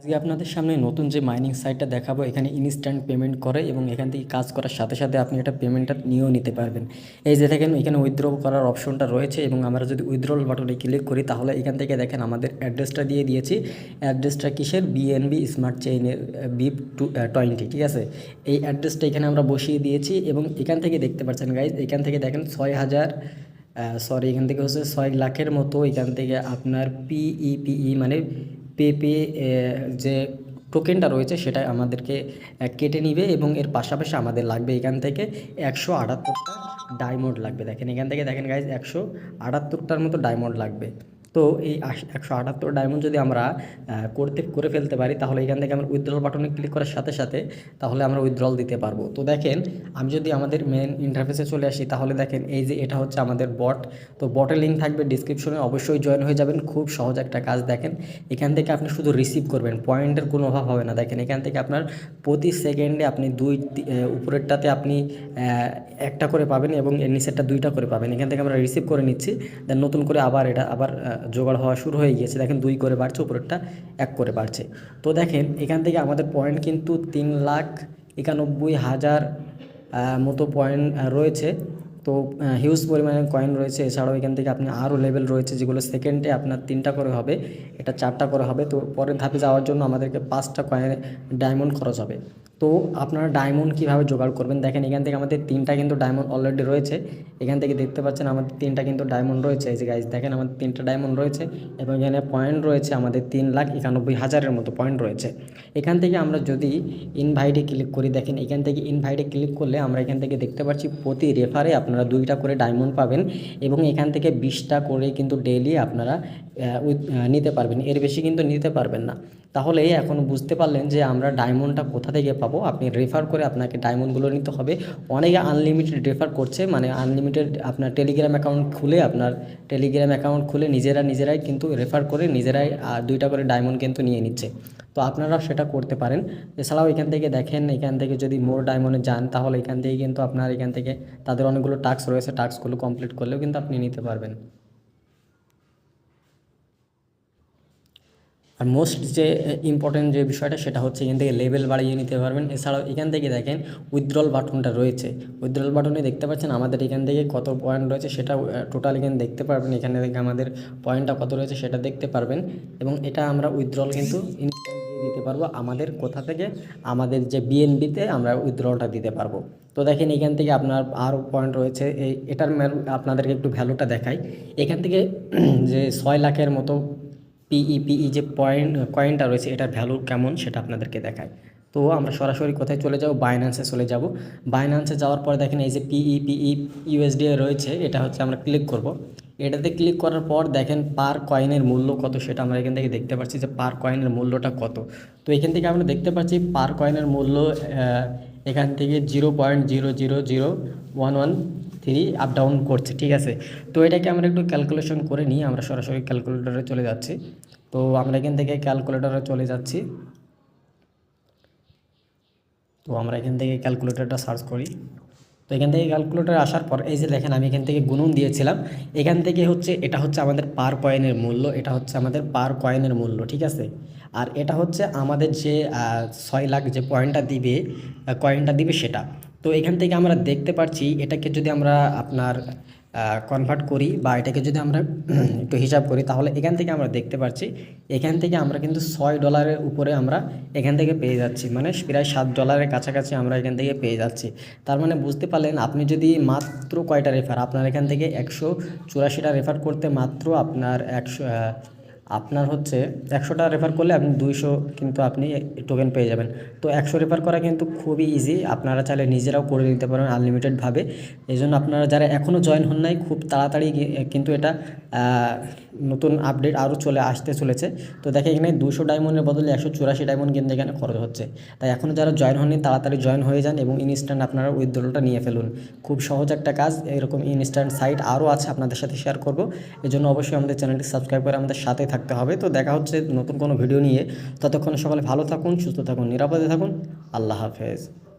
আজকে আপনাদের সামনে নতুন যে মাইনিং সাইটটা দেখাবো, এখানে ইনস্ট্যান্ট পেমেন্ট করে এবং এখান থেকে কাজ করার সাথে সাথে আপনি এটা পেমেন্টটা নিয়েও নিতে পারবেন। এই যে দেখেন, এখানে উইথড্র করার অপশনটা রয়েছে এবং আমরা যদি উইথড্রল বাটনে ক্লিক করি, তাহলে এখান থেকে দেখেন আমাদের অ্যাড্রেসটা দিয়ে দিয়েছি। অ্যাড্রেসটা কিসের? বিএনবি স্মার্ট চেইনের বিপ টু টোয়েন্টি ঠিক আছে? এই অ্যাড্রেসটা এখানে আমরা বসিয়ে দিয়েছি এবং এখান থেকে দেখতে পাচ্ছেন গাইজ এখান থেকে দেখেন ছয় হাজার সরি এখান থেকে হচ্ছে ছয় লাখের মতো এখান থেকে আপনার পিইপিই মানে পেপে যে টোকেনটা রয়েছে সেটা আমাদেরকে কেটে নিবে এবং এর পাশাপাশি আমাদের লাগবে এখান থেকে একশো আটাত্তরটা ডায়মন্ড লাগবে। দেখেন এখান থেকে, দেখেন গাইজ একশো আটাত্তরটার মতো ডায়মন্ড লাগবে। তো এই একশো আটাত্তর ডায়মন্ড যদি আমরা করতে, করে ফেলতে পারি, তাহলে এখান থেকে আমরা উইথড্রল বাটনে ক্লিক করার সাথে সাথে তাহলে আমরা উইথড্রল দিতে পারব। তো দেখেন, আমি যদি আমাদের মেন ইন্টারফেসে চলে আসি, তাহলে দেখেন এই যে এটা হচ্ছে আমাদের বট তো বটের লিঙ্ক থাকবে ডিসক্রিপশনে অবশ্যই জয়েন হয়ে যাবেন, খুব সহজ একটা কাজ দেখেন। এখান থেকে আপনি শুধু রিসিভ করবেন পয়েন্টের কোনো অভাব হবে না। দেখেন, এখান থেকে আপনার প্রতি সেকেন্ডে আপনি দুই উপরেরটাতে আপনি একটা করে পাবেন এবং এর নিচেরটা দুইটা করে পাবেন। এখান থেকে আমরা রিসিভ করে নিচ্ছি দেন নতুন করে আবার এটা, আবার জোগাড় হওয়া শুরু হয়ে গিয়েছে। দেখেন দুই করে বাড়ছে, উপরেরটা এক করে বাড়ছে। তো দেখেন, এখান থেকে আমাদের পয়েন্ট কিন্তু তিন লাখ একানব্বই হাজার মতো পয়েন্ট রয়েছে। তো হিউজ পরিমাণে কয়েন রয়েছে। এছাড়াও এখান থেকে আপনি আরও লেভেল রয়েছে, যেগুলো সেকেন্ডে আপনার তিনটা করে হবে। এটা চারটা করে হবে। তো পরের ধাপে যাওয়ার জন্য আমাদেরকে পাঁচটা কয়েন ডায়মন্ড খরচ হবে। তো আপনারা ডায়মন্ড কীভাবে জোগাড় করবেন? দেখেন, এখান থেকে আমাদের তিনটা কিন্তু ডায়মন্ড অলরেডি রয়েছে। এখান থেকে দেখতে পাচ্ছেন, আমাদের তিনটা কিন্তু ডায়মন্ড রয়েছে। এই যে গাইজ দেখেন, আমাদের তিনটা ডায়মন্ড রয়েছে এবং এখানে পয়েন্ট রয়েছে আমাদের তিন লাখ একানব্বই হাজারের মতো পয়েন্ট রয়েছে। এখান থেকে আমরা যদি ইনভাইটে ক্লিক করি, দেখেন, এখান থেকে ইনভাইটে ক্লিক করলে আমরা এখান থেকে দেখতে পাচ্ছি প্রতি রেফারে আপনারা দুইটা করে ডায়মন্ড পাবেন এবং এখান থেকে বিশটা করে কিন্তু ডেইলি আপনারা নিতে পারবেন। এর বেশি কিন্তু নিতে পারবেন না। তাহলে এখন বুঝতে পারলেন যে আমরা ডায়মন্ডটা কোথা থেকে পাবো? আপনি রেফার করে আপনাকে ডায়মন্ডগুলো নিতে হবে। অনেকে আনলিমিটেড রেফার করছে মানে আনলিমিটেড আপনার টেলিগ্রাম অ্যাকাউন্ট খুলে আপনার টেলিগ্রাম অ্যাকাউন্ট খুলে নিজেরা নিজেরাই কিন্তু রেফার করে নিজেরাই দুইটা করে ডায়মন্ড কিন্তু নিয়ে নিচ্ছে। তো আপনারা সেটা করতে পারেন। এছাড়াও এখান থেকে দেখেন, এখান থেকে যদি মোর ডায়মন্ডে যান, তাহলে এখান থেকে কিন্তু আপনার, এখান থেকে তাদের অনেকগুলো টাস্ক রয়েছে টাস্কগুলো কমপ্লিট করলেও কিন্তু আপনি নিতে পারবেন। আর মোস্ট যে ইম্পর্টেন্ট যে বিষয়টা সেটা হচ্ছে এখান থেকে লেভেল বাড়িয়ে নিতে পারবেন। এছাড়াও এখান থেকে দেখেন উইথড্রল বাটনটা রয়েছে। উইথড্রল বাটনে দেখতে পাচ্ছেন আমাদের এখান থেকে কত পয়েন্ট রয়েছে সেটা টোটাল এখানে দেখতে পারবেন। এখানে থেকে আমাদের পয়েন্টটা কত রয়েছে সেটা দেখতে পারবেন। এবং এটা আমরা উইথড্রল কিন্তু দিতে পারব। আমাদের কোথা থেকে? আমাদের যে বিএনবিতে আমরা উইথড্রলটা দিতে পারব। তো দেখেন এখান থেকে আপনার আরও পয়েন্ট রয়েছে। এই এটার আপনাদেরকে একটু ভ্যালুটা দেখাই। এখান থেকে যে ছয় লাখের মতো পিইপিই যে পয়েন্ট কয়েনটা রয়েছে এটার ভ্যালু কেমন সেটা আপনাদেরকে দেখায় তো আমরা সরাসরি কোথায় চলে যাব? বাইন্যান্সে চলে যাব। বাইন্যান্সে যাওয়ার পর দেখেন এই যে পিইপিই ইউএসডি রয়েছে, এটা হচ্ছে আমরা ক্লিক করব। এটাতে ক্লিক করার পর দেখেন পার কয়েনের মূল্য কত সেটা আমরা এখান থেকে দেখতে পাচ্ছি যে পার কয়েনের মূল্যটা কত। তো এখান থেকে আমরা দেখতে পাচ্ছি পার কয়েনের মূল্য এখান থেকে zero point zero zero zero one one three up down করছে, ঠিক আছে? তো এটাকে আমরা একটু ক্যালকুলেশন করে নিই, আমরা সরাসরি ক্যালকুলেটরে চলে যাচ্ছি। তো আমরা এখান থেকে ক্যালকুলেটরে চলে যাচ্ছি। তো আমরা এখান থেকে ক্যালকুলেটরটা সার্চ করি। তো এখান থেকে ক্যালকুলেটর আসার পর, এই যে দেখেন, আমি এখান থেকে গুণন দিয়েছিলাম। এখান থেকে হচ্ছে, এটা হচ্ছে আমাদের পার কয়েনের মূল্য, এটা হচ্ছে আমাদের পার কয়েনের মূল্য, ঠিক আছে? আর এটা হচ্ছে আমাদের যে ছয় লাখ যে পয়েন্টটা দিবে কয়েনটা দিবে সেটা। তো এখান থেকে আমরা দেখতে পাচ্ছি এটাকে যদি আমরা আপনার কনভার্ট করি বা এটাকে যদি আমরা একটু হিসাব করি, তাহলে এখান থেকে আমরা দেখতে পাচ্ছি এখান থেকে আমরা কিন্তু ছয় ডলারের উপরে আমরা এখান থেকে পেয়ে যাচ্ছি। মানে প্রায় সাত ডলারের কাছাকাছি আমরা এখান থেকে পেয়ে যাচ্ছি। তার মানে বুঝতে পারলেন, আপনি যদি মাত্র কয়টা রেফার আপনার এখান থেকে একশো চুরাশিটা রেফার করতে মাত্র আপনার একশো আপনার হচ্ছে একশোটা রেফার করলে আপনি দুইশো কিন্তু আপনি টোকেন পেয়ে যাবেন। তো একশো রেফার করা কিন্তু খুবই ইজি আপনারা চাইলে নিজেরাও করে নিতে পারেন আনলিমিটেডভাবে এই জন্য আপনারা যারা এখনও জয়েন হন নাই, খুব তাড়াতাড়ি কিন্তু এটা নতুন আপডেট আরও চলে আসতে চলেছে। তো দেখে এখানে দুশো ডায়মন্ডের বদলে একশো চুরাশি ডায়মন্ড কিন্তু এখানে খরচ হচ্ছে। তাই এখনও যারা জয়েন হননি, তাড়াতাড়ি জয়েন হয়ে যান এবং ইনস্ট্যান্ট আপনারা উইথড্রলটা নিয়ে ফেলুন। খুব সহজ একটা কাজ, এরকম ইনস্ট্যান্ট সাইট আরও আছে, আপনাদের সাথে শেয়ার করব। এই জন্য অবশ্যই আমাদের চ্যানেলটি সাবস্ক্রাইব করে আমাদের সাথে থাকতে হবে। তো দেখা হচ্ছে নতুন কোনো ভিডিও নিয়ে। ততক্ষণ সকালে ভালো থাকুন, সুস্থ থাকুন, নিরাপদে থাকুন। আল্লাহ হাফেজ।